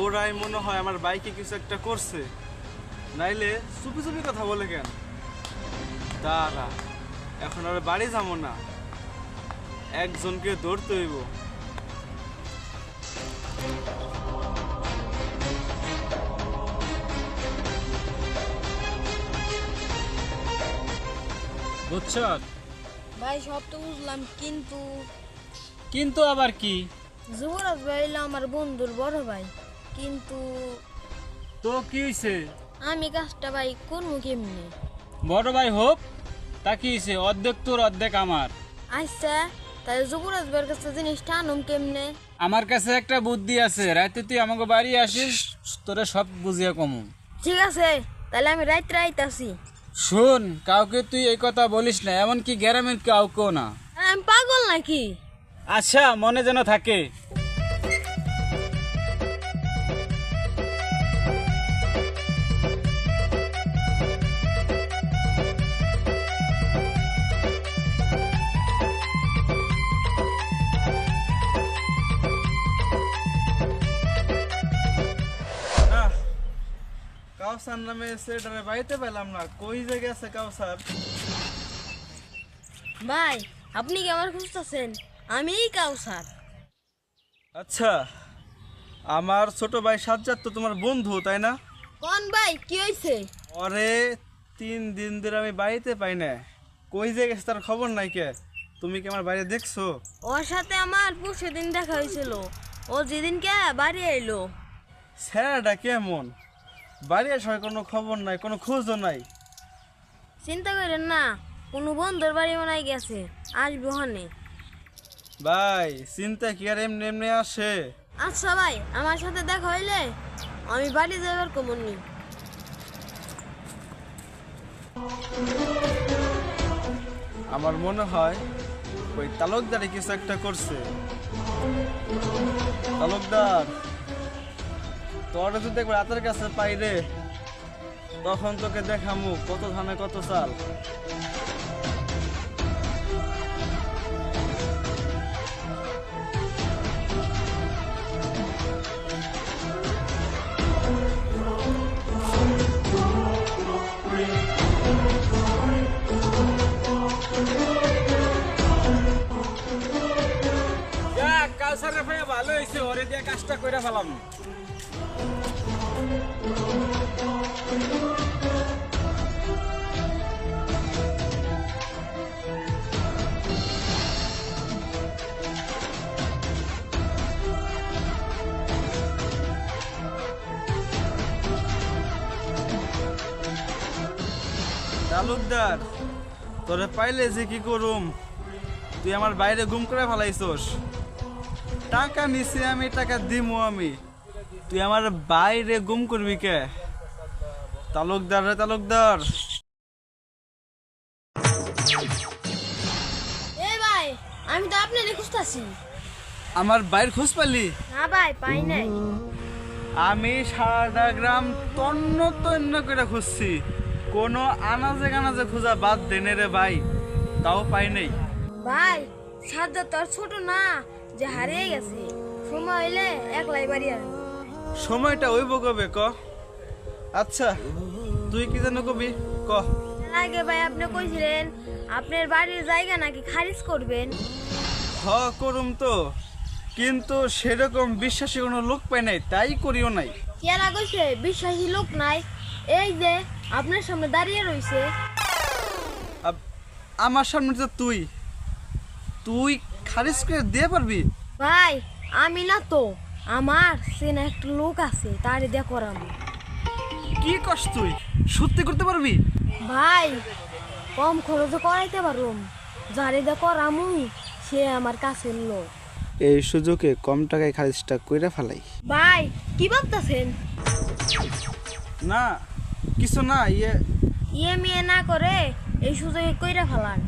ওরাই মনে হয় আমার বাইকে কিছু একটা করছে। নাইলে চুপি চুপি কথা বলে কেন? দাঁড়া এখন আর বাড়ি যাব না। একজনকে ধরতে হইব। বুঝছ ভাই সব তো বুঝলাম কিন্তু কিন্তু আবার কি? যুবরাজ ভাই হলো আমার বন্ধুর বড় ভাই। কিন্তু তো কি হইছে? আমি কাজটা ভাই কোন কেমনি? বড় ভাই হোক তা কি হইছে? অর্ধেক তোর অর্ধেক আমার। আচ্ছা তাই যুবরাজ ভাইয়ের কাছে জিনিসটা আনুম কেমনে? আমার কাছে একটা বুদ্ধি আছে। রাতে তুই আমাকে বাড়ি আসিস তোরে সব বুঝিয়ে কমু। ঠিক আছে তাহলে আমি রাত রাইত আসি শোন কাউকে তুই এই কথা বলিস না এমনকি গ্রামের কাউকেও না। আমি পাগল নাকি? আচ্ছা মনে যেন থাকে। কাউসার নামে সেটারে বাড়িতে পেলাম না। কই যে গেছে কাউসার? ভাই আপনি কি আমার খুঁজতেছেন? আমিই কাউসার। আচ্ছা আমার ছোট ভাই সাজ্জাদ তো তোমার বন্ধু তাই না? কোন ভাই কি হয়েছে তিন দিন ধরে আমি বাড়িতে পাই না। কই যে গেছে তার খবর নাই কে? তুমি কি আমার বাইরে দেখছ? ওর সাথে আমার পরশু দিন দেখা হয়েছিল। ও যেদিনকে বাড়ি এলো স্যারটা কেমন? বাড়ি আসার কোনো খবর নাই কোনো খোঁজও নাই। চিন্তা করেন না কোনো বন্ধুর বাড়ি মনে গেছে আসব হনে। ভাই চিন্তা কি আর এমনি এমনি আসে? আচ্ছা ভাই আমার সাথে দেখা হইলে আমি বাড়ি যাবার কমনি আমার মনে হয় ওই তালুকদারে কিছু একটা করছে। তালুকদার তোর যদি একবার হাতের কাছে পাই রে তখন তোকে দেখামু কত ধানে কত চাল। ভালো হয়েছে, ওরে দিয়ে কাজটা করে ফেলাম। তালুকদার, তোরে পাইলে যে কি করুম? তুই আমার বাইরে গুম করে ফেলাইছস। টাকা নিছি আমি, টাকা দিমু আমি। তুই আমার বাইরে গুম করবি কে? তালুকদার রে তালুকদার। এ ভাই আমি তো আপনার খুঁজতেছি। আমার বাইর খোঁজ পালি? না ভাই পাই নাই। আমি সারাটা গ্রাম তন্ন তন্ন করে খুঁজছি। কোনো আনাজে কানাজে খোঁজা বাদ দেনে রে ভাই তাও পাই নাই। ভাই সাজ্জা তোর ছোট না যে হারিয়ে গেছে। সময় হইলে একলাই বাড়ি আর সময়টা ওই কবে? ক। আচ্ছা তুই কি যেন কবি? ক। আগে ভাই আপনি কইছিলেন আপনার বাড়ির জায়গা নাকি খারিজ করবেন? হ করুম তো। কিন্তু সেরকম বিশ্বাসী কোনো লোক পাই নাই তাই করিও নাই। কেরা কইছে? বিশ্বাসী লোক নাই। এই যে আপনার সামনে দাঁড়িয়ে রইছে। আমার সামনে তো তুই। তুই খারিজ করে দিয়ে পারবি? ভাই আমি না তো। আমার সেনা একটা লোক আছে তারে দিয়ে করাম কি কস তুই? সত্যি করতে পারবি? ভাই কম খরচে করাইতে পারুম। যারে দিয়ে করামু সে আমার কাছের লোক। এই সুযোগে কম টাকায় খারিজটা কইরা ফেলাই। ভাই কি ভাবতেছেন? না কিছু না ইয়ে ইয়ে মিয়ে না করে এই সুযোগে কইরা ফেলান।